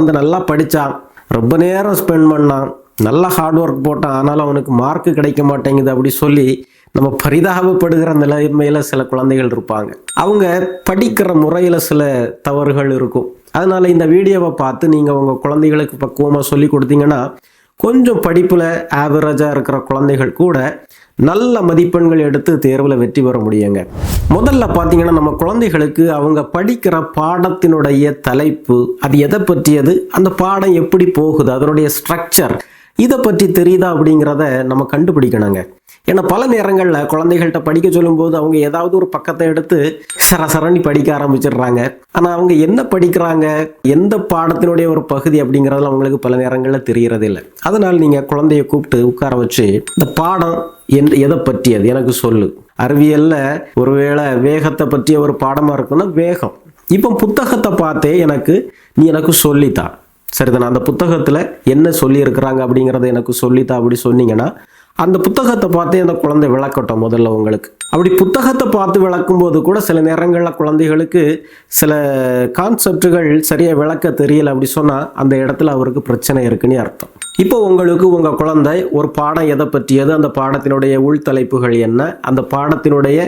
குழந்தை நல்லா படித்தான் ரொம்ப நேரம் ஸ்பெண்ட் பண்ணான். நல்லா ஹார்ட் ஒர்க் போட்டான். ஆனாலும் அவனுக்கு மார்க் கிடைக்க மாட்டேங்குது அப்படி சொல்லி நம்ம பரிதாபப்படுகிற நிலைமையில் சில குழந்தைகள் இருப்பாங்க. அவங்க படிக்கிற முறையில் சில தவறுகள் இருக்கும். அதனால் இந்த வீடியோவை பார்த்து நீங்கள் உங்கள் குழந்தைகளுக்கு பக்குவமாக சொல்லி கொடுத்தீங்கன்னா கொஞ்சம் படிப்பில் ஆவரேஜாக இருக்கிற குழந்தைகள் கூட நல்ல மதிப்பெண்கள் எடுத்து தேர்வில் வெற்றி பெற முடியுங்க. முதல்ல பார்த்தீங்கன்னா நம்ம குழந்தைகளுக்கு அவங்க படிக்கிற பாடத்தினுடைய தலைப்பு அது எதை பற்றியது? அந்த பாடம் எப்படி போகுது? அதனுடைய ஸ்ட்ரக்சர் இதை பற்றி தெரியுதா அப்படிங்கிறத நம்ம கண்டுபிடிக்கணுங்க. ஏன்னா பல நேரங்களில் குழந்தைகள்கிட்ட படிக்க சொல்லும்போது அவங்க ஏதாவது ஒரு பக்கத்தை எடுத்து சரசரணி படிக்க ஆரம்பிச்சிடுறாங்க. ஆனால் அவங்க என்ன படிக்கிறாங்க எந்த பாடத்தினுடைய ஒரு பகுதி அப்படிங்கிறதுல அவங்களுக்கு பல நேரங்களில் தெரியறது இல்லை அதனால் நீங்கள் குழந்தைய கூப்பிட்டு உட்கார வச்சு இந்த பாடம் என் எதை பற்றியது? எனக்கு சொல்லு. அறிவியலில் ஒருவேளை வேகத்தை பற்றிய ஒரு பாடமாக இருக்குன்னா வேகம். இப்போ புத்தகத்தை பார்த்தே எனக்கு நீ எனக்கு சொல்லித்தான் சரிதானே அந்த புத்தகத்தில் என்ன சொல்லியிருக்கிறாங்க அப்படிங்கிறத எனக்கு சொல்லித்தா அப்படி சொன்னீங்கன்னா அந்த புத்தகத்தை பார்த்தே அந்த குழந்தை விளக்கட்டும் முதல்ல உங்களுக்கு. அப்படி புத்தகத்தை பார்த்து விளக்கும் போது கூட சில நேரங்களில் குழந்தைகளுக்கு சில கான்செப்டுகள் சரியாக விளக்க தெரியல அப்படி சொன்னால் அந்த இடத்துல அவருக்கு பிரச்சனை இருக்குன்னு அர்த்தம். இப்போ உங்களுக்கு உங்கள் குழந்தை ஒரு பாடம் எதை பற்றியது? அந்த பாடத்தினுடைய உள்தலைப்புகள் என்ன? அந்த பாடத்தினுடைய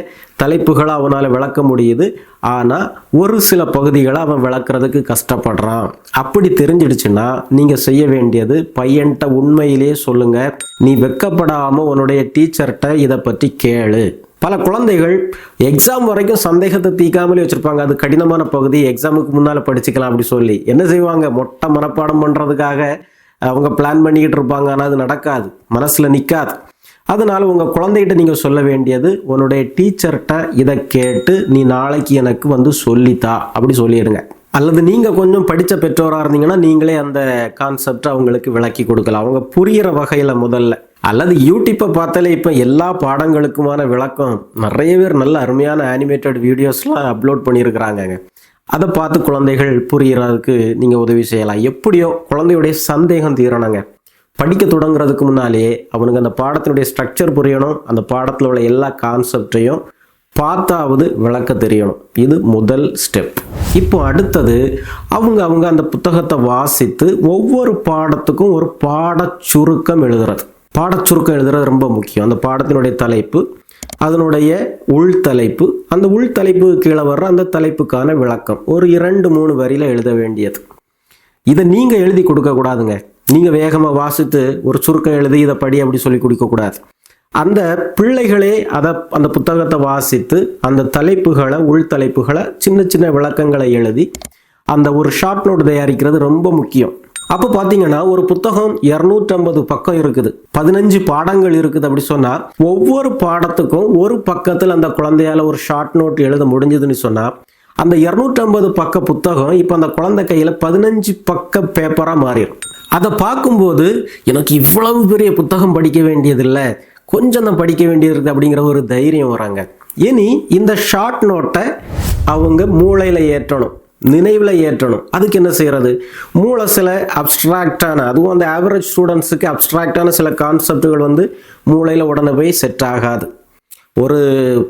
தலைப்புகளை அவனால் விளக்க முடியுது. ஆனால் ஒரு சில பகுதிகளை அவன் விளக்குறதுக்கு கஷ்டப்படுறான். அப்படி தெரிஞ்சிடுச்சுன்னா நீங்கள் செய்ய வேண்டியது பையன்கிட்ட உண்மையிலேயே சொல்லுங்கள் நீ வெக்கப்படாமல் உன்னுடைய டீச்சர்கிட்ட இதை பற்றி கேளு. பல குழந்தைகள் எக்ஸாம் வரைக்கும் சந்தேகத்தை தீக்காமலே வச்சுருப்பாங்க. அது கடினமான பகுதி. எக்ஸாமுக்கு முன்னால் படிச்சுக்கலாம் அப்படி சொல்லி. என்ன செய்வாங்க? மொட்டை மனப்பாடம் பண்ணுறதுக்காக அவங்க பிளான் பண்ணிக்கிட்டு இருப்பாங்க. ஆனால் அது நடக்காது. மனசில் நிற்காது அதனால் உங்கள் குழந்தைகிட்ட நீங்கள் சொல்ல வேண்டியது உன்னுடைய டீச்சர்கிட்ட இதை கேட்டு நீ நாளைக்கு எனக்கு வந்து சொல்லித்தா. அப்படி சொல்லிடுங்க. அல்லது நீங்கள் கொஞ்சம் படித்த பெற்றோராக இருந்தீங்கன்னா நீங்களே அந்த கான்செப்டை அவங்களுக்கு விளக்கி கொடுக்கலாம். அவங்க புரிகிற வகையில் முதல்ல. அல்லது யூடியூப்பை பார்த்தாலே இப்போ எல்லா பாடங்களுக்குமான விளக்கம். நிறைய பேர் நல்ல அருமையான அனிமேட்டட் வீடியோஸ்லாம் அப்லோட் பண்ணியிருக்கிறாங்கங்க. அதை பார்த்து குழந்தைகள் புரிகிறதுக்கு நீங்கள் உதவி செய்யலாம். எப்படியோ குழந்தையுடைய சந்தேகம் தீரணுங்க. படிக்க தொடங்குறதுக்கு முன்னாலே அவனுக்கு அந்த பாடத்தினுடைய ஸ்ட்ரக்சர் புரியணும். அந்த பாடத்தில் உள்ள எல்லா கான்செப்டையும் பார்த்தாவது விளக்க தெரியணும். இது முதல் ஸ்டெப் இப்போ அடுத்தது அவங்க அவங்க அந்த புத்தகத்தை வாசித்து ஒவ்வொரு பாடத்துக்கும் ஒரு பாடச் சுருக்கம் எழுதுறது. பாடச் சுருக்கம் எழுதுறது ரொம்ப முக்கியம். அந்த பாடத்தினுடைய தலைப்பு அதனுடைய உள்தலைப்பு அந்த உள்தலைப்பு கீழே வர்ற அந்த தலைப்புக்கான விளக்கம். ஒரு இரண்டு மூணு வரியில் எழுத வேண்டியது. இதை நீங்கள் எழுதி கொடுக்கக்கூடாதுங்க நீங்கள் வேகமாக வாசித்து ஒரு சுருக்கம் எழுதி இதை படி அப்படி சொல்லி கொடுக்கக்கூடாது அந்த பிள்ளைகளே அதை அந்த புத்தகத்தை வாசித்து அந்த தலைப்புகளை உள்தலைப்புகளை சின்ன சின்ன விளக்கங்களை எழுதி அந்த ஒரு ஷார்ட் நோட் தயாரிக்கிறது ரொம்ப முக்கியம். அப்போ பார்த்தீங்கன்னா ஒரு புத்தகம் இரநூற்றம்பது பக்கம் இருக்குது. பதினஞ்சு பாடங்கள் இருக்குது அப்படி சொன்னால் ஒவ்வொரு பாடத்துக்கும் ஒரு பக்கத்தில் அந்த குழந்தையால் ஒரு ஷார்ட் நோட் எழுத முடிஞ்சதுன்னு சொன்னால் அந்த இரநூற்றம்பது பக்க புத்தகம் இப்போ அந்த குழந்தை கையில் பதினஞ்சு பக்க பேப்பராக மாறிடும். அதை பார்க்கும்போது எனக்கு இவ்வளவு பெரிய புத்தகம் படிக்க வேண்டியதில்லை கொஞ்சம் தான் படிக்க வேண்டியது அப்படிங்கிற ஒரு தைரியம் வராங்க. இனி இந்த ஷார்ட் நோட்டை அவங்க மூளையில் ஏற்றணும். நினைவில் ஏற்றணும். அதுக்கு என்ன செய்கிறது மூளை சில அப்ட்ராக்டான அதுவும் அந்த ஆவரேஜ் ஸ்டூடெண்ட்ஸுக்கு அப்ட்ராக்டான சில கான்செப்டுகள் வந்து மூளையில் உடனே போய் செட் ஆகாது. ஒரு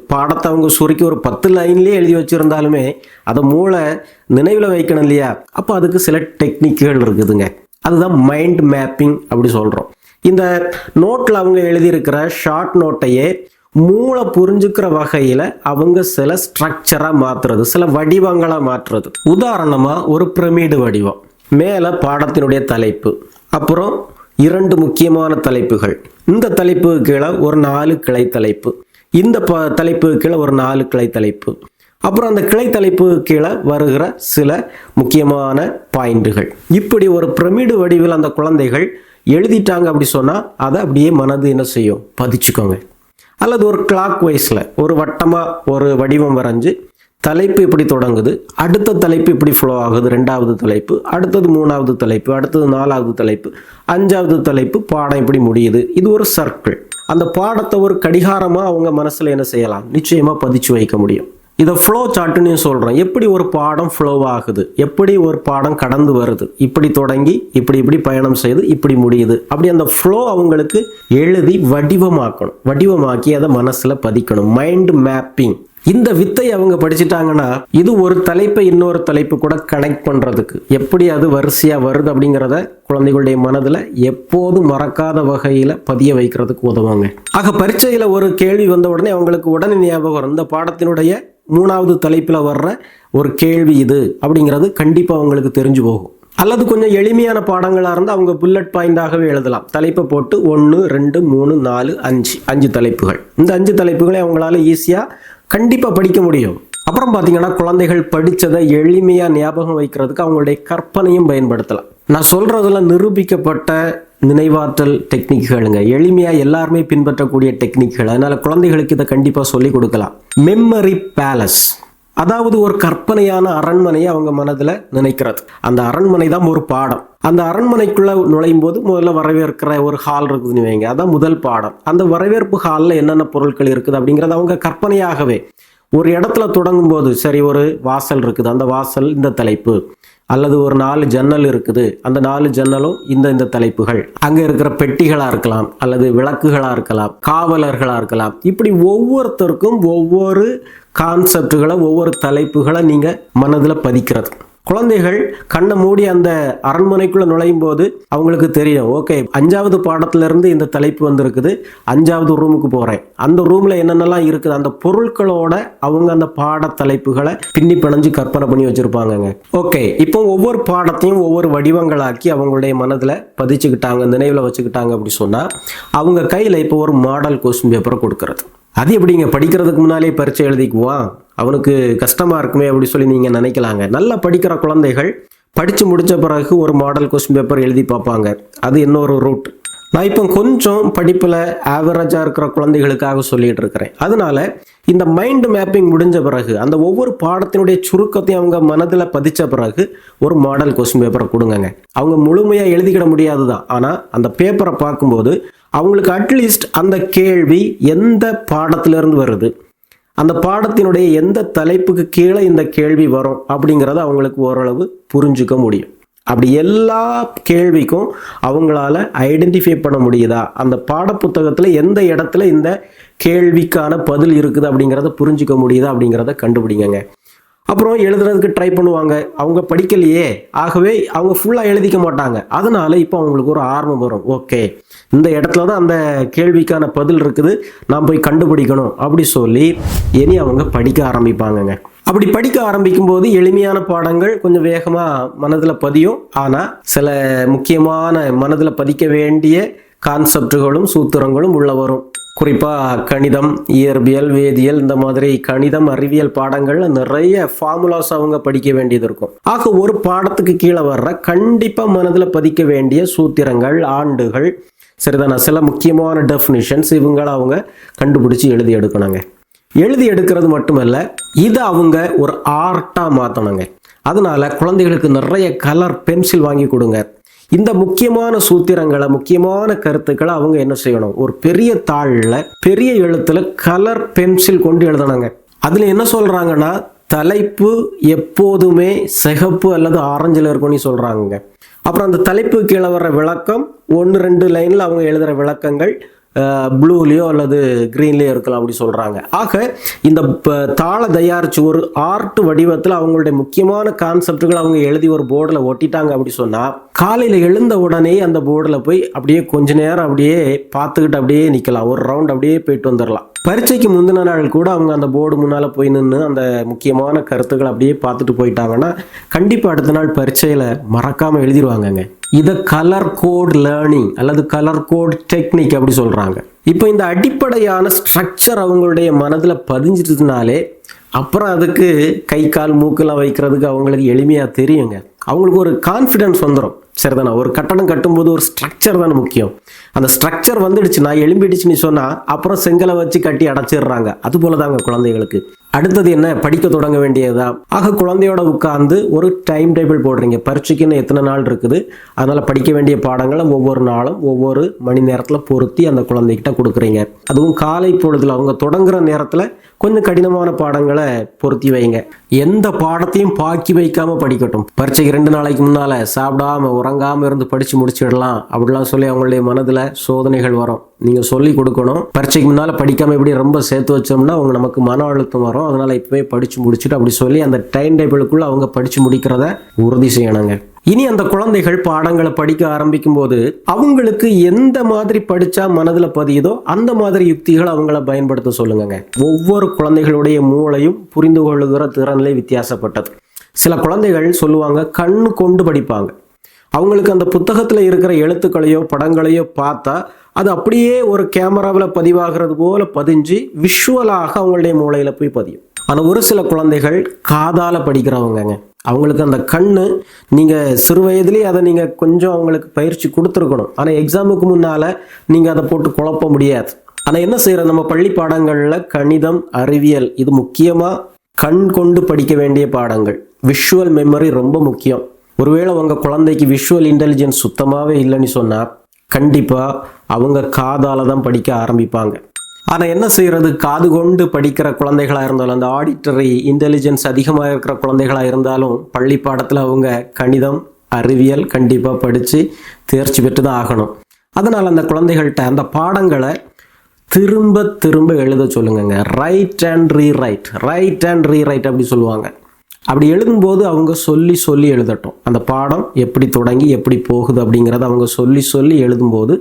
பாடத்தை அவங்க சுருக்கி ஒரு பத்து லைன்லேயே எழுதி வச்சுருந்தாலுமே அதை மூளை நினைவில் வைக்கணும் இல்லையா? அப்போ அதுக்கு சில டெக்னிக்குகள் இருக்குதுங்க. அதுதான் மைண்ட் மேப்பிங் அப்படி சொல்கிறோம் இந்த நோட்டில் அவங்க எழுதியிருக்கிற ஷார்ட் நோட்டையே மூளை புரிஞ்சுக்கிற வகையில் அவங்க சில ஸ்ட்ரக்சராக மாற்றுறது சில வடிவங்களாக மாற்றுறது உதாரணமாக ஒரு பிரமிடு வடிவம். மேலே பாடத்தினுடைய தலைப்பு. அப்புறம் இரண்டு முக்கியமான தலைப்புகள். இந்த தலைப்புக்கு கீழே ஒரு நாலு கிளை தலைப்பு. இந்த ப தலைப்புக்கு கீழே ஒரு நாலு கிளை தலைப்பு. அப்புறம் அந்த கிளை தலைப்புக்கு கீழே வருகிற சில முக்கியமான பாயிண்டுகள். இப்படி ஒரு பிரமிடு வடிவில் அந்த குழந்தைகள் எழுதிட்டாங்க அப்படி சொன்னால் அதை அப்படியே மனது என்ன செய்யும்? பதிச்சுக்கோங்க. அல்லது ஒரு கிளாக் வைஸில் ஒரு வட்டமாக ஒரு வடிவம் வரைஞ்சு தலைப்பு இப்படி தொடங்குது அடுத்த தலைப்பு இப்படி ஃப்ளோ ஆகுது ரெண்டாவது தலைப்பு அடுத்தது மூணாவது தலைப்பு அடுத்தது நாலாவது தலைப்பு அஞ்சாவது தலைப்பு பாடம் இப்படி முடியுது. இது ஒரு சர்க்கிள் அந்த பாடத்தை ஒரு கடிகாரமாக அவங்க மனசில் என்ன செய்யலாம்? நிச்சயமாக பதிச்சு வைக்க முடியும். இதை ஃப்ளோ சார்ட்டுன்னு சொல்கிறோம் எப்படி ஒரு பாடம் ஃப்ளோ ஆகுது? எப்படி ஒரு பாடம் கடந்து வருது? இப்படி தொடங்கி இப்படி இப்படி பயணம் செய்து இப்படி முடியுது. அப்படி அந்த ஃப்ளோ அவங்களுக்கு எழுதி வடிவமாக்கணும். வடிவமாக்கி அதை மனசில் பதிக்கணும். மைண்ட் மேப்பிங் இந்த வித்தை அவங்க படிச்சிட்டாங்கன்னா இது ஒரு தலைப்பை இன்னொரு தலைப்பு கூட கனெக்ட் பண்ணுறதுக்கு எப்படி அது வரிசையாக வருது அப்படிங்கிறத குழந்தைகளுடைய மனதில் எப்போதும் மறக்காத வகையில் பதிய வைக்கிறதுக்கு உதவுங்க. ஆக பரீட்சையில் ஒரு கேள்வி வந்த உடனே அவங்களுக்கு உடனே ஞாபகம் வரும். இந்த பாடத்தினுடைய மூணாவது தலைப்பில் வர்ற ஒரு கேள்வி இது அப்படிங்கிறது கண்டிப்பாக அவங்களுக்கு தெரிஞ்சு போகும். அல்லது கொஞ்சம் எளிமையான பாடங்களாக இருந்தால் அவங்க புல்லட் பாயிண்டாகவே எழுதலாம். தலைப்பை போட்டு ஒன்று ரெண்டு மூணு நாலு அஞ்சு. அஞ்சு தலைப்புகள். இந்த அஞ்சு தலைப்புகளை அவங்களால ஈஸியாக கண்டிப்பாக படிக்க முடியும். அப்புறம் பார்த்தீங்கன்னா குழந்தைகள் படித்ததை எளிமையாக ஞாபகம் வைக்கிறதுக்கு அவங்களுடைய கற்பனையும் பயன்படுத்தலாம். நான் சொல்கிறதெல்லாம் நிரூபிக்கப்பட்ட நினைவாற்றல் டெக்னிக்குகளுங்க. எளிமையாக எல்லாருமே பின்பற்றக்கூடிய டெக்னிக்குகள். அதனால் குழந்தைகளுக்கு இதை கண்டிப்பாக சொல்லி கொடுக்கலாம். மெம்மரி பேலஸ் அதாவது ஒரு கற்பனையான அரண்மனையை அவங்க மனதில் நினைக்கிறது. அந்த அரண்மனை தான் ஒரு பாடம். அந்த அரண்மனைக்குள்ள நுழையும் போது முதல்ல வரவேற்கிற ஒரு ஹால் இருக்குதுன்னு வைங்க. அதான் முதல் பாடம். அந்த வரவேற்பு ஹாலில் என்னென்ன பொருட்கள் இருக்குது அப்படிங்கிறது அவங்க கற்பனையாகவே ஒரு இடத்துல தொடங்கும் போது சரி ஒரு வாசல் இருக்குது. அந்த வாசல் இந்த தலைப்பு. அல்லது ஒரு நாலு ஜன்னல் இருக்குது. அந்த நாலு ஜன்னலும் இந்த இந்த தலைப்புகள். அங்க இருக்கிற பெட்டிகளா இருக்கலாம் அல்லது விளக்குகளா இருக்கலாம் காவலர்களா இருக்கலாம். இப்படி ஒவ்வொருத்தருக்கும் ஒவ்வொரு கான்செப்டுகளை ஒவ்வொரு தலைப்புகளை நீங்க மனதில் பதிக்கிறது. குழந்தைகள் கண்ணை மூடி அந்த அரண்மனைக்குள்ள நுழையும் போது அவங்களுக்கு தெரியும் ஓகே அஞ்சாவது பாடத்திலிருந்து இந்த தலைப்பு வந்திருக்குது. அஞ்சாவது ரூமுக்கு போறேன். அந்த ரூம்ல என்னென்னலாம் இருக்குது அந்த பொருட்களோட அவங்க அந்த பாட தலைப்புகளை பின்னி பிணைஞ்சு கற்பனை பண்ணி வச்சுருப்பாங்கங்க. ஓகே இப்போ ஒவ்வொரு பாடத்தையும் ஒவ்வொரு வடிவங்களாக்கி அவங்களுடைய மனதில் பதிச்சுக்கிட்டாங்க நினைவில் வச்சுக்கிட்டாங்க அப்படி சொன்னா அவங்க கையில் இப்போ ஒரு மாடல் கொஸ்டின் பேப்பரை கொடுக்கறது. அது எப்படிங்க? படிக்கிறதுக்கு முன்னாலே பரீட்சை எழுதிக்குவான் அவனுக்கு கஷ்டமாக இருக்குமே அப்படி சொல்லி நீங்கள் நினைக்கலாங்க. நல்லா படிக்கிற குழந்தைகள் படித்து முடித்த பிறகு ஒரு மாடல் கொஸ்டின் பேப்பர் எழுதி பார்ப்பாங்க. அது இன்னொரு ரூட் நான் இப்போ கொஞ்சம் படிப்பில் ஆவரேஜாக இருக்கிற குழந்தைகளுக்காக சொல்லிகிட்டு இருக்கிறேன். அதனால இந்த மைண்ட் மேப்பிங் முடிஞ்ச பிறகு அந்த ஒவ்வொரு பாடத்தினுடைய சுருக்கத்தையும் அவங்க மனதில் பதிச்ச பிறகு ஒரு மாடல் கொஸ்டின் பேப்பரை கொடுங்கங்க. அவங்க முழுமையாக எழுதிக்கிட முடியாது தான் ஆனால் அந்த பேப்பரை பார்க்கும்போது அவங்களுக்கு அட்லீஸ்ட் அந்த கேள்வி எந்த பாடத்திலிருந்து வருது? அந்த பாடத்தினுடைய எந்த தலைப்புக்கு கீழே இந்த கேள்வி வரும் அப்படிங்கிறத அவங்களுக்கு ஓரளவு புரிஞ்சுக்க முடியும். அப்படி எல்லா கேள்விக்கும் அவங்களால ஐடென்டிஃபை பண்ண முடியுதா? அந்த பாடப்புத்தகத்தில் எந்த இடத்துல இந்த கேள்விக்கான பதில் இருக்குது அப்படிங்கிறத புரிஞ்சுக்க முடியுதா அப்படிங்கிறத கண்டுபிடிங்கங்க. அப்புறம் எழுதுறதுக்கு ட்ரை பண்ணுவாங்க. அவங்க படிக்கலையே. ஆகவே அவங்க ஃபுல்லாக எழுதிக்க மாட்டாங்க. அதனால இப்போ அவங்களுக்கு ஒரு ஆர்வம் வரும். ஓகே. இந்த இடத்துல தான் அந்த கேள்விக்கான பதில் இருக்குது. நான் போய் கண்டுபிடிக்கணும். அப்படி சொல்லி இனி அவங்க படிக்க ஆரம்பிப்பாங்கங்க. அப்படி படிக்க ஆரம்பிக்கும் போது எளிமையான பாடங்கள் கொஞ்சம் வேகமாக மனதில் பதியும். ஆனால் சில முக்கியமான மனதில் பதிக்க வேண்டிய கான்செப்டுகளும் சூத்திரங்களும் உள்ள வரும். குறிப்பாக கணிதம் இயற்பியல் வேதியியல் இந்த மாதிரி கணிதம் அறிவியல் பாடங்கள்ல நிறைய ஃபார்முலாஸ் அவங்க படிக்க வேண்டியது இருக்கும். ஆக ஒரு பாடத்துக்கு கீழே வர்ற கண்டிப்பாக மனதில் பதிக்க வேண்டிய சூத்திரங்கள் ஆண்டுகள் சரிதானா? சில முக்கியமான டெஃபினிஷன்ஸ் இவங்களை அவங்க கண்டுபிடிச்சி எழுதி எடுக்கணுங்க. எழுதி எடுக்கிறது மட்டுமல்ல இதை அவங்க ஒரு ஆர்ட்டாக மாற்றணுங்க அதனால குழந்தைகளுக்கு நிறைய கலர் பென்சில் வாங்கி கொடுங்க. இந்த முக்கியமான சூத்திரங்களை முக்கியமான கருத்துக்களை அவங்க என்ன செய்யணும்? ஒரு பெரிய தாளில் பெரிய எழுத்துல கலர் பென்சில் கொண்டு எழுதணுங்க. அதில் என்ன சொல்றாங்கன்னா தலைப்பு எப்போதுமே சிகப்பு அல்லது ஆரஞ்சில் இருக்கும்னு சொல்றாங்க அப்புறம் அந்த தலைப்பு கீழே வர்ற விளக்கம் ஒன்று ரெண்டு லைனில் அவங்க எழுதுகிற விளக்கங்கள் ப்ளூலேயோ அல்லது க்ரீன்லேயோ இருக்கலாம் அப்படி சொல்கிறாங்க ஆக இந்த ப- தயாரித்து ஒரு ஆர்ட் வடிவத்தில் அவங்களுடைய முக்கியமான கான்செப்டுகள் அவங்க எழுதி ஒரு போர்டில் ஒட்டிட்டாங்க அப்படி சொன்னால் காலையில் எழுந்த உடனே அந்த போர்டில் போய் அப்படியே கொஞ்ச நேரம் அப்படியே பார்த்துக்கிட்டு அப்படியே நிற்கலாம் ஒரு ரவுண்ட் அப்படியே போயிட்டு வந்துடலாம் பரீட்சைக்கு முந்தின நாள் கூட அவங்க அந்த போர்டு முன்னால் போய் நின்று அந்த முக்கியமான கருத்துக்களை அப்படியே பார்த்துட்டு போயிட்டாங்கன்னா கண்டிப்பாக அடுத்த நாள் பரீட்சையில் மறக்காமல் எழுதிடுவாங்கங்க இதை கலர் கோட் லேர்னிங் அல்லது கலர் கோட் டெக்னிக் அப்படி சொல்கிறாங்க இப்போ இந்த அடிப்படையான ஸ்ட்ரக்சர் அவங்களுடைய மனதில் பதிஞ்சிட்டதுனாலே அப்புறம் அதுக்கு கை கால் மூக்கெல்லாம் வைக்கிறதுக்கு அவங்களுக்கு எளிமையாக தெரியுங்க. அவங்களுக்கு ஒரு கான்ஃபிடென்ஸ் வந்துடும் சரிதானே ஒரு கட்டடம் கட்டும்போது ஒரு ஸ்ட்ரக்சர் தானே முக்கியம். அந்த ஸ்ட்ரக்சர் வந்துடுச்சுன்னா எலும்பிடுச்சுன்னு சொன்னால் அப்புறம் செங்கலை வச்சு கட்டி அடைச்சிடுறாங்க. அது போல தாங்க குழந்தைகளுக்கு. அடுத்தது என்ன? படிக்க தொடங்க வேண்டியதா ஆக குழந்தையோட உட்கார்ந்து ஒரு டைம் டேபிள் போடுறீங்க. பரீட்சைக்குன்னு எத்தனை நாள் இருக்குது? அதனால் படிக்க வேண்டிய பாடங்களை ஒவ்வொரு நாளும் ஒவ்வொரு மணி நேரத்தில் பொருத்தி அந்த குழந்தைகிட்ட கொடுக்குறீங்க. அதுவும் காலை பொழுதுல அவங்க தொடங்குற நேரத்தில் கொஞ்சம் கடினமான பாடங்களை பொருத்தி வைங்க. எந்த பாடத்தையும் பாக்கி வைக்காம படிக்கட்டும். பரீட்சைக்கு ரெண்டு நாளைக்கு முன்னால சாப்பிடாம உறங்காம இருந்து படிச்சு முடிச்சிடலாம் அப்படிலாம் சொல்லி அவங்களுடைய மனதுல சோதனைகள் வரும். நீங்க சொல்லி கொடுக்கணும். பரீட்சைக்கு முன்னால படிக்காம எப்படி ரொம்ப சேர்த்து வச்சோம்னா அவங்க நமக்கு மன அழுத்தம் வரும். அதனால இப்பவே படிச்சு முடிச்சுட்டு அப்படி சொல்லி அந்த டைம் டேபிளுக்குள்ள அவங்க படிச்சு முடிக்கிறத உறுதி செய்யணுங்க. இனி அந்த குழந்தைகள் பாடங்களை படிக்க ஆரம்பிக்கும் போது அவங்களுக்கு எந்த மாதிரி படிச்சா மனதில் பதியுதோ அந்த மாதிரி யுக்திகள் அவங்கள பயன்படுத்த சொல்லுங்கங்க. ஒவ்வொரு குழந்தைகளுடைய மூளையும் புரிந்து கொள்ளுகிற திறனிலே வித்தியாசப்பட்டது. சில குழந்தைகள் சொல்லுவாங்க கண்ணு கொண்டு படிப்பாங்க. அவங்களுக்கு அந்த புத்தகத்தில் இருக்கிற எழுத்துக்களையோ படங்களையோ பார்த்தா அது அப்படியே ஒரு கேமராவில் பதிவாகிறது போல பதிஞ்சு விஷுவலாக அவங்களுடைய மூளையில் போய் பதியும். ஆனால் ஒரு சில குழந்தைகள் காதால் படிக்கிறவங்கங்க. அவங்களுக்கு அந்த கண் நீங்கள் சிறு வயதிலேயே அதை நீங்கள் கொஞ்சம் அவங்களுக்கு பயிற்சி கொடுத்துருக்கணும். ஆனால் எக்ஸாமுக்கு முன்னால் நீங்கள் அதை போட்டு குழப்ப முடியாது. ஆனால் என்ன செய்கிற நம்ம பள்ளி பாடங்களில் கணிதம் அறிவியல் இது முக்கியமாக கண் கொண்டு படிக்க வேண்டிய பாடங்கள். விஷுவல் மெமரி ரொம்ப முக்கியம். ஒருவேளை உங்கள் குழந்தைக்கு விஷுவல் இன்டெலிஜென்ஸ் சுத்தமாகவே இல்லைன்னு சொன்னால் கண்டிப்பாக அவங்க காதால் தான் படிக்க ஆரம்பிப்பாங்க. ஆனால் என்ன செய்யறது? காது கொண்டு படிக்கிற குழந்தைகளாக இருந்தாலும் அந்த ஆடிட்டரி இன்டெலிஜென்ஸ் அதிகமாக இருக்கிற குழந்தைகளாக இருந்தாலும் பள்ளி பாடத்தில் அவங்க கணிதம் அறிவியல் கண்டிப்பாக படித்து தேர்ச்சி பெற்று தான் ஆகணும். அதனால் அந்த குழந்தைகள்கிட்ட அந்த பாடங்களை திரும்ப திரும்ப எழுத சொல்லுங்கங்க. Write and rewrite write and rewrite அப்படி சொல்லுவாங்க. அப்படி எழுதும்போது அவங்க சொல்லி சொல்லி எழுதட்டும். அந்த பாடம் எப்படி தொடங்கி எப்படி போகுது அப்படிங்கிறத அவங்க சொல்லி சொல்லி எழுதும்போது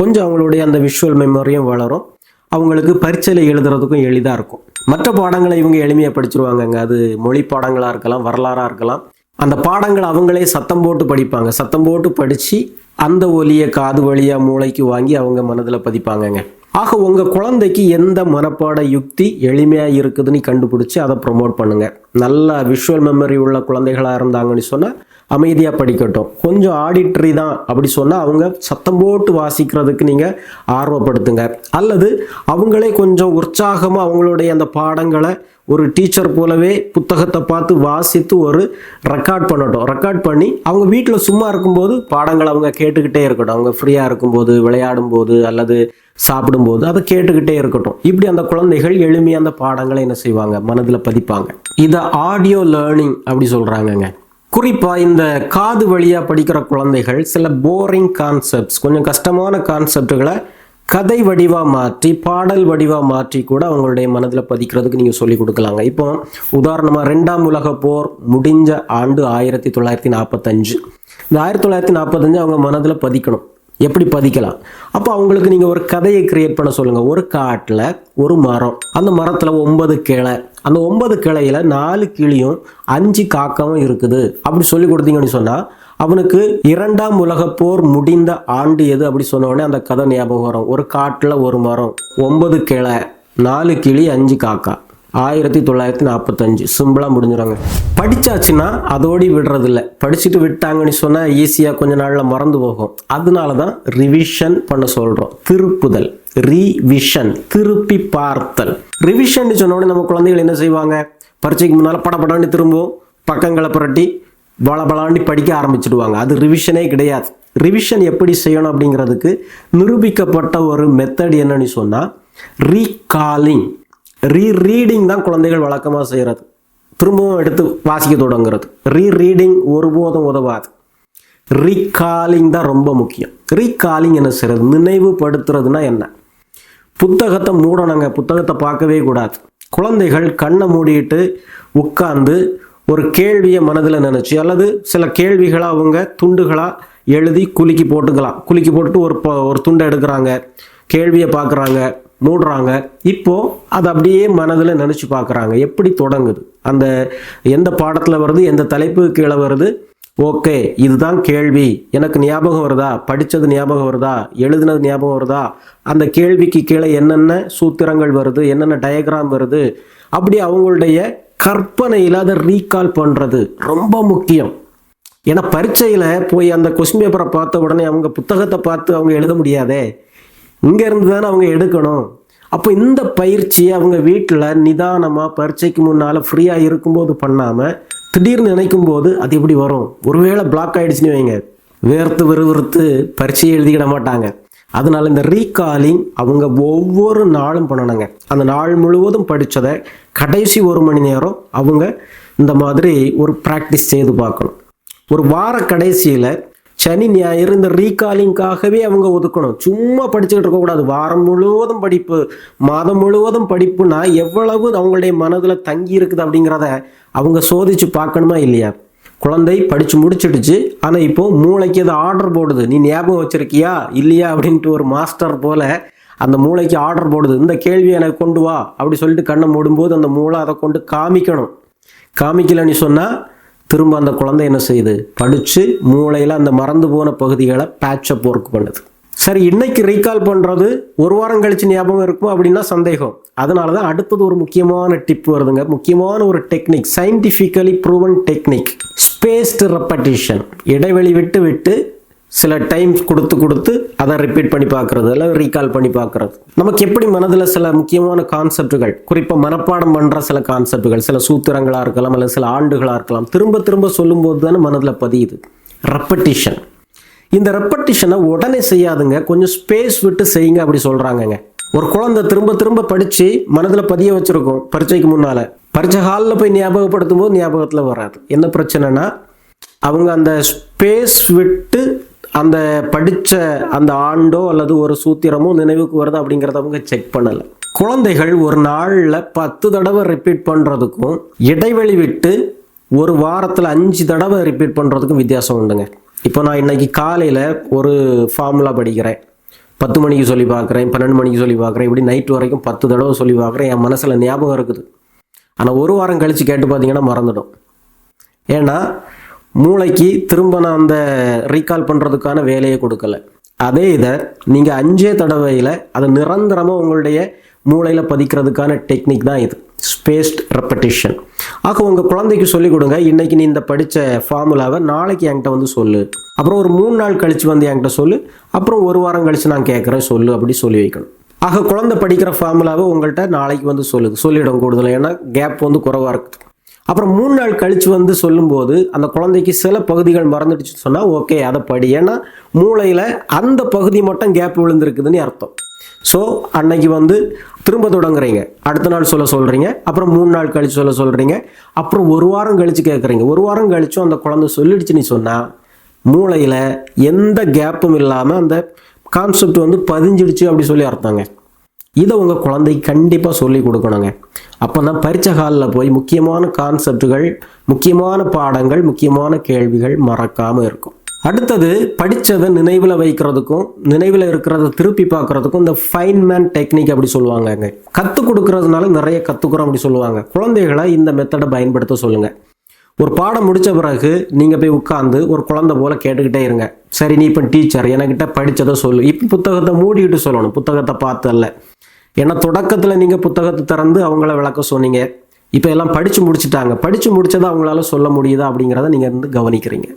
கொஞ்சம் அவங்களுடைய அந்த விஷுவல் மெமரியும் வளரும். அவங்களுக்கு பரீட்சையில் எழுதுறதுக்கும் எளிதாக இருக்கும். மற்ற பாடங்களை இவங்க எளிமையாக படிச்சிருவாங்கங்க. அது மொழி பாடங்களாக இருக்கலாம் வரலாறாக இருக்கலாம். அந்த பாடங்களை அவங்களே சத்தம் போட்டு படிப்பாங்க. சத்தம் போட்டு படித்து அந்த ஒலியை காது வழியாக மூளைக்கு வாங்கி அவங்க மனதில் பதிப்பாங்கங்க. ஆக உங்கள் குழந்தைக்கு எந்த மனப்பாட யுக்தி எளிமையாக இருக்குதுன்னு கண்டுபிடிச்சி அதை ப்ரொமோட் பண்ணுங்க. நல்ல விஷுவல் மெமரி உள்ள குழந்தைகளாக இருந்தாங்கன்னு சொன்னால் அமைதியாக படிக்கட்டும். கொஞ்சம் ஆடிட்ரி தான் அப்படி சொன்னால் அவங்க சத்தம் போட்டு வாசிக்கிறதுக்கு நீங்கள் ஆர்வப்படுத்துங்க. அல்லது அவங்களே கொஞ்சம் உற்சாகமாக அவங்களுடைய அந்த பாடங்களை ஒரு டீச்சர் போலவே புத்தகத்தை பார்த்து வாசித்து ஒரு ரெக்கார்ட் பண்ணட்டும். ரெக்கார்ட் பண்ணி அவங்க வீட்டில் சும்மா இருக்கும்போது பாடங்களை அவங்க கேட்டுக்கிட்டே இருக்கட்டும். அவங்க ஃப்ரீயாக இருக்கும்போது விளையாடும் போது அல்லது சாப்பிடும்போது அதை கேட்டுக்கிட்டே இருக்கட்டும். இப்படி அந்த குழந்தைகள் எளிமையாக அந்த பாடங்களை என்ன செய்வாங்க? மனதில் பதிப்பாங்க. இதை ஆடியோ லேர்னிங் அப்படி சொல்கிறாங்கங்க குறிப்பாக இந்த காது வழியாக படிக்கிற குழந்தைகள் சில போரிங் கான்செப்ட்ஸ் கொஞ்சம் கஷ்டமான கான்செப்டுகளை கதை வடிவாக மாற்றி பாடல் வடிவாக மாற்றி கூட அவங்களுடைய மனதில் பதிக்கிறதுக்கு நீங்கள் சொல்லிக் கொடுக்கலாங்க. இப்போ உதாரணமாக ரெண்டாம் உலக போர் முடிஞ்ச ஆண்டு ஆயிரத்தி தொள்ளாயிரத்தி நாற்பத்தஞ்சு இந்த ஆயிரத்தி தொள்ளாயிரத்தி நாற்பத்தஞ்சு அவங்க மனதில் பதிக்கணும். எப்படி பதிக்கலாம்? அப்போ அவங்களுக்கு நீங்கள் ஒரு கதையை கிரியேட் பண்ண சொல்லுங்கள் ஒரு காட்டில் ஒரு மரம். அந்த மரத்தில் ஒன்பது கிளை. அந்த ஒன்பது கிளையில் நாலு கிளியும் அஞ்சு காக்காவும் இருக்குது. அப்படி சொல்லி கொடுத்தீங்கன்னு சொன்னால் அவனுக்கு இரண்டாம் உலகப் போர் முடிந்த ஆண்டு எது அப்படி சொன்னோடனே அந்த கதை ஞாபகம் வரும். ஒரு காட்டில் ஒரு மரம் ஒன்பது கிளை நாலு கிளி அஞ்சு காக்கா. ஆயிரத்தி தொள்ளாயிரத்தி நாற்பத்தஞ்சு. சிம்பிளாக முடிஞ்சிடுங்க படித்தாச்சுன்னா அதோடி விடுறதில்ல. படிச்சுட்டு விட்டாங்கன்னு சொன்னால் ஈஸியாக கொஞ்ச நாளில் மறந்து போகும். அதனால தான் ரிவிஷன் பண்ண சொல்கிறோம் திருப்புதல். ரிவிஷன் திருப்பி பார்த்தல். ரிவிஷன் சொன்ன உடனே நம்ம குழந்தைகள் என்ன செய்வாங்க? பரீட்சைக்கு முன்னால் படப்படான்னு திரும்பவும். பக்கங்களை புரட்டி பளபளாண்டி படிக்க ஆரம்பிச்சிடுவாங்க. அது ரிவிஷனே கிடையாது. ரிவிஷன் எப்படி செய்யணும் அப்படிங்கிறதுக்கு நிரூபிக்கப்பட்ட ஒரு மெத்தட் என்னன்னு சொன்னால் ரீகாலிங் ரீ ரீடிங் தான் குழந்தைகள் வழக்கமாக செய்கிறது திரும்பவும் எடுத்து வாசிக்க தொடங்குறது. ரீ ரீடிங் ஒருபோதும் உதவாது. ரீகாலிங் தான் ரொம்ப முக்கியம். ரீகாலிங் என்ன செய்கிறது நினைவுபடுத்துறதுனா என்ன? புத்தகத்தை மூடணுங்க. புத்தகத்தை பார்க்கவே கூடாது. குழந்தைகள் கண்ணை மூடிட்டு உட்கார்ந்து ஒரு கேள்வியை மனதில் நினச்சி அல்லது சில கேள்விகளாக அவங்க துண்டுகளாக எழுதி குலுக்கி போட்டுக்கலாம். குலுக்கி போட்டு ஒரு ஒரு துண்டை எடுக்கிறாங்க. கேள்வியை பார்க்குறாங்க. மூடுறாங்க. இப்போ அதை அப்படியே மனதில் நினச்சி பார்க்குறாங்க. எப்படி தொடங்குது? அந்த எந்த பாடத்தில் வருது? எந்த தலைப்பு கீழே வருது? ஓகே இதுதான் கேள்வி. எனக்கு ஞாபகம் வருதா? படித்தது ஞாபகம் வருதா? எழுதுனது ஞாபகம் வருதா? அந்த கேள்விக்கு கீழே என்னென்ன சூத்திரங்கள் வருது? என்னென்ன டயக்ராம் வருது? அப்படி அவங்களுடைய கற்பனையில் அதை ரீகால் பண்ணுறது ரொம்ப முக்கியம். ஏன்னா பரீட்சையில் போய் அந்த கொஸ்டின் பேப்பரை பார்த்த உடனே அவங்க புத்தகத்தை பார்த்து அவங்க எழுத முடியாதே. இங்கேருந்து தானே அவங்க எடுக்கணும். அப்போ இந்த பயிற்சியை அவங்க வீட்டில் நிதானமாக பரீட்சைக்கு முன்னால் ஃப்ரீயாக இருக்கும்போது பண்ணாமல் திடீர்னு நினைக்கும் போது அது எப்படி வரும்? ஒருவேளை பிளாக் ஆகிடுச்சுன்னு வைங்க. வேர்த்து விறுவிறுத்து பரீட்சையை எழுதிக்கிட மாட்டாங்க. அதனால் இந்த ரீகாலிங் அவங்க ஒவ்வொரு நாளும் பண்ணணுங்க. அந்த நாள் முழுவதும் படித்ததை கடைசி ஒரு மணி நேரம் அவங்க இந்த மாதிரி ஒரு ப்ராக்டிஸ் செய்து பார்க்கணும். ஒரு வார கடைசியில் சனி ஞாயிறு இந்த ரீகாலிங்காகவே அவங்க ஒதுக்கணும். சும்மா படிச்சுக்கிட்டு இருக்கக்கூடாது. வாரம் முழுவதும் படிப்பு மாதம் முழுவதும் படிப்புனா எவ்வளவு அவங்களுடைய மனதில் தங்கி இருக்குது அப்படிங்கிறத அவங்க சோதிச்சு பார்க்கணுமா இல்லையா? குழந்தை படித்து முடிச்சிடுச்சு. ஆனால் இப்போது மூளைக்கு அது ஆர்டர் போடுது. நீ ஞாபகம் வச்சுருக்கியா? இல்லையா? அப்படின்ட்டு ஒரு மாஸ்டர் போல் அந்த மூளைக்கு ஆர்டர் போடுது. இந்த கேள்வியை எனக்கு கொண்டு வா. அப்படி சொல்லிட்டு கண்ணை மூடும்போது அந்த மூளை அதை கொண்டு காமிக்கணும். காமிக்கலன்னு சொன்னால் திரும்ப அந்த குழந்தை என்ன செய்யுது? படித்து மூளையில் அந்த மறந்து போன பகுதிகளை பேட்சப் ஒர்க் பண்ணுது. சரி இன்னைக்கு ரீகால் பண்ணுறது ஒரு வாரம் கழிச்சு ஞாபகம் இருக்கும் அப்படின்னா சந்தேகம். அதனால தான் அடுத்தது ஒரு முக்கியமான டிப் வருதுங்க. முக்கியமான ஒரு technique scientifically proven technique spaced repetition இடைவெளி விட்டு விட்டு சில டைம்ஸ் கொடுத்து கொடுத்து அதை ரிப்பீட் பண்ணி பார்க்கறது இல்லை ரீகால் பண்ணி பார்க்கறது. நமக்கு எப்படி மனதில் சில முக்கியமான கான்செப்டுகள் குறிப்பாக மனப்பாடம் பண்ணுற சில கான்செப்டுகள் சில சூத்திரங்களாக இருக்கலாம் அல்லது சில ஆண்டுகளாக இருக்கலாம் திரும்ப திரும்ப சொல்லும்போது தானே மனதில் பதியுது. ரெப்படிஷன் இந்த ரெப்படிஷனை உடனே செய்யாதுங்க கொஞ்சம் ஸ்பேஸ் விட்டு செய்யுங்க அப்படி சொல்கிறாங்கங்க ஒரு குழந்தை திரும்ப திரும்ப படித்து மனதில் பதிய வச்சுருக்கோம் பரீட்சைக்கு முன்னால். பரீட்சை ஹாலில் போய் ஞாபகப்படுத்தும் போது ஞாபகத்தில் வராது. என்ன பிரச்சனைனா அவங்க அந்த ஸ்பேஸ் விட்டு அந்த படித்த அந்த ஆண்டோ அல்லது ஒரு சூத்திரமோ நினைவுக்கு வருது அப்படிங்கிறத அவங்க செக் பண்ணலை. குழந்தைகள் ஒரு நாளில் பத்து தடவை ரிப்பீட் பண்ணுறதுக்கும் இடைவெளி விட்டு ஒரு வாரத்தில் அஞ்சு தடவை ரிப்பீட் பண்ணுறதுக்கும் வித்தியாசம் உண்டுங்க. இப்போ நான் இன்னைக்கு காலையில் ஒரு ஃபார்முலா படிக்கிறேன். பத்து மணிக்கு சொல்லி பார்க்குறேன் பன்னெண்டு மணிக்கு சொல்லி பார்க்குறேன் இப்படி நைட் வரைக்கும் பத்து தடவை சொல்லி பார்க்குறேன். என் மனசில் ஞாபகம் இருக்குது. ஆனால் ஒரு வாரம் கழித்து கேட்டு பார்த்தீங்கன்னா மறந்துடும். ஏன்னா மூளைக்கு திரும்ப நான் அந்த ரீகால் பண்ணுறதுக்கான வேலையை கொடுக்கல. அதே இதை நீங்கள் அஞ்சே தடவையில் அதை நிரந்தரமாக உங்களுடைய மூளையில் பதிக்கிறதுக்கான டெக்னிக் தான் இது. ஸ்பேஸ்ட் ரெப்படிஷன் ஆக உங்கள் குழந்தைக்கு சொல்லிக் கொடுங்க இன்னைக்கு நீ இந்த படித்த ஃபார்முலாவை நாளைக்கு என்கிட்ட வந்து சொல்லு. அப்புறம் ஒரு மூணு நாள் கழித்து வந்து என்கிட்ட சொல்லு. அப்புறம் ஒரு வாரம் கழித்து நான் கேட்குறேன் சொல்லு அப்படி சொல்லி வைக்கணும். ஆக குழந்தை படிக்கிற ஃபார்முலாவை உங்கள்கிட்ட நாளைக்கு வந்து சொல்லுது சொல்லிவிடும் கூடுதல். ஏன்னா கேப் வந்து குறைவாக இருக்குது. அப்புறம் மூணு நாள் கழித்து வந்து சொல்லும்போது அந்த குழந்தைக்கு சில பகுதிகள் மறந்துடுச்சு சொன்னால் ஓகே அதை படி. ஏன்னா மூளையில் அந்த பகுதி மட்டும் கேப் விழுந்திருக்குதுன்னு அர்த்தம். ஸோ அன்னைக்கு வந்து திரும்ப தொடங்குறீங்க. அடுத்த நாள் சொல்ல சொல்கிறீங்க அப்புறம் மூணு நாள் கழித்து சொல்ல சொல்கிறீங்க அப்புறம் ஒரு வாரம் கழித்து கேட்குறீங்க ஒரு வாரம் கழிச்சும் அந்த குழந்தை சொல்லிடுச்சுன்னு சொன்னால் மூளையில் எந்த கேப்பும் இல்லாமல் அந்த கான்செப்ட் வந்து பதிஞ்சிடுச்சு அப்படி சொல்லி அர்த்தங்க. இதை உங்கள் குழந்தைக்கு கண்டிப்பாக சொல்லி கொடுக்கணுங்க. அப்போ தான் பரீட்சை ஹாலில் போய் முக்கியமான கான்செப்டுகள் முக்கியமான பாடங்கள் முக்கியமான கேள்விகள் மறக்காமல் இருக்கும். அடுத்தது படித்ததை நினைவில் வைக்கிறதுக்கும் நினைவில் இருக்கிறத திருப்பி பார்க்குறதுக்கும் இந்த ஃபைன் மேன் டெக்னிக் அப்படி சொல்லுவாங்கங்க. கற்றுக் கொடுக்கறதுனால நிறைய கற்றுக்குறோம் அப்படி சொல்லுவாங்க. குழந்தைகளை இந்த மெத்தடை பயன்படுத்த சொல்லுங்கள் ஒரு பாடம் முடித்த பிறகு நீங்கள் போய் உட்காந்து ஒரு குழந்தை போல் கேட்டுக்கிட்டே இருங்க. சரி நீ இப்போ டீச்சர் என்கிட்ட படித்ததை சொல்லு. இப்போ புத்தகத்தை மூடிக்கிட்டு சொல்லணும். புத்தகத்தை பார்த்தல்ல ஏன்னா தொடக்கத்தில் நீங்கள் புத்தகத்தை திறந்து அவங்கள விளக்க சொன்னீங்க. இப்போ எல்லாம் படித்து முடிச்சுட்டாங்க. படித்து முடிச்சதை அவங்களால சொல்ல முடியுதா அப்படிங்கிறத நீங்கள் வந்து கவனிக்கிறீங்க.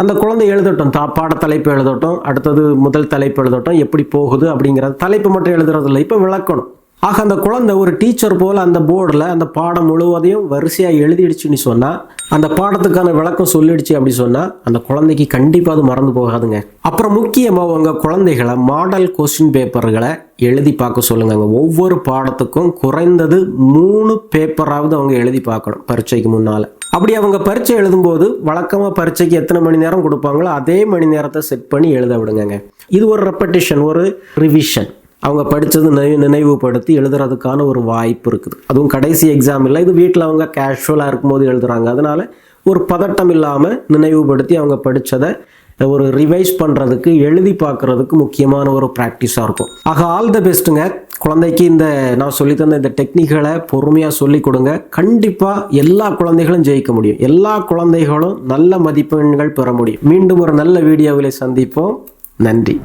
அந்த குழந்தை எழுதட்டும். தா பாட தலைப்பு எழுதட்டும். அடுத்தது முதல் தலைப்பு எழுதட்டும். எப்படி போகுது அப்படிங்கிறது தலைப்பு மட்டும் எழுதுறது இல்லை இப்போ விளக்கணும். ஆக அந்த குழந்தை ஒரு டீச்சர் போல் அந்த போர்டில் அந்த பாடம் முழுவதையும் வரிசையாக எழுதிடுச்சுன்னு சொன்னால் அந்த பாடத்துக்கான விளக்கம் சொல்லிடுச்சு அப்படி சொன்னால் அந்த குழந்தைக்கு கண்டிப்பாக அது மறந்து போகாதுங்க. அப்புறம் முக்கியமாக உங்கள் குழந்தைகளை மாடல் கொஸ்டின் பேப்பர்களை எழுதி பார்க்க சொல்லுங்க ஒவ்வொரு பாடத்துக்கும் குறைந்தது மூணு பேப்பராவது அவங்க எழுதி பார்க்கணும் பரீட்சைக்கு முன்னால். அப்படி அவங்க பரீட்சை எழுதும்போது வழக்கமாக பரீட்சைக்கு எத்தனை மணி நேரம் கொடுப்பாங்களோ அதே மணி நேரத்தை செட் பண்ணி எழுத விடுங்க இது ஒரு ரெப்படிஷன் ஒரு ரிவிஷன் அவங்க படித்தது நினை நினைவுபடுத்தி எழுதுறதுக்கான ஒரு வாய்ப்பு இருக்குது. அதுவும் கடைசி எக்ஸாம் இல்லை இது வீட்டில் அவங்க கேஷுவலாக இருக்கும்போது எழுதுறாங்க. அதனால் ஒரு பதட்டம் இல்லாமல் நினைவுபடுத்தி அவங்க படித்ததை ஒரு ரிவைஸ் பண்ணுறதுக்கு எழுதி பார்க்குறதுக்கு முக்கியமான ஒரு ப்ராக்டிஸாக இருக்கும். ஆக ஆல் த பெஸ்ட்டுங்க குழந்தைக்கு இந்த நான் சொல்லி தந்த இந்த டெக்னிக்களை பொறுமையாக சொல்லி கொடுங்க. கண்டிப்பாக எல்லா குழந்தைகளும் ஜெயிக்க முடியும். எல்லா குழந்தைகளும் நல்ல மதிப்பெண்கள் பெற முடியும். மீண்டும் ஒரு நல்ல வீடியோவில் சந்திப்போம். நன்றி.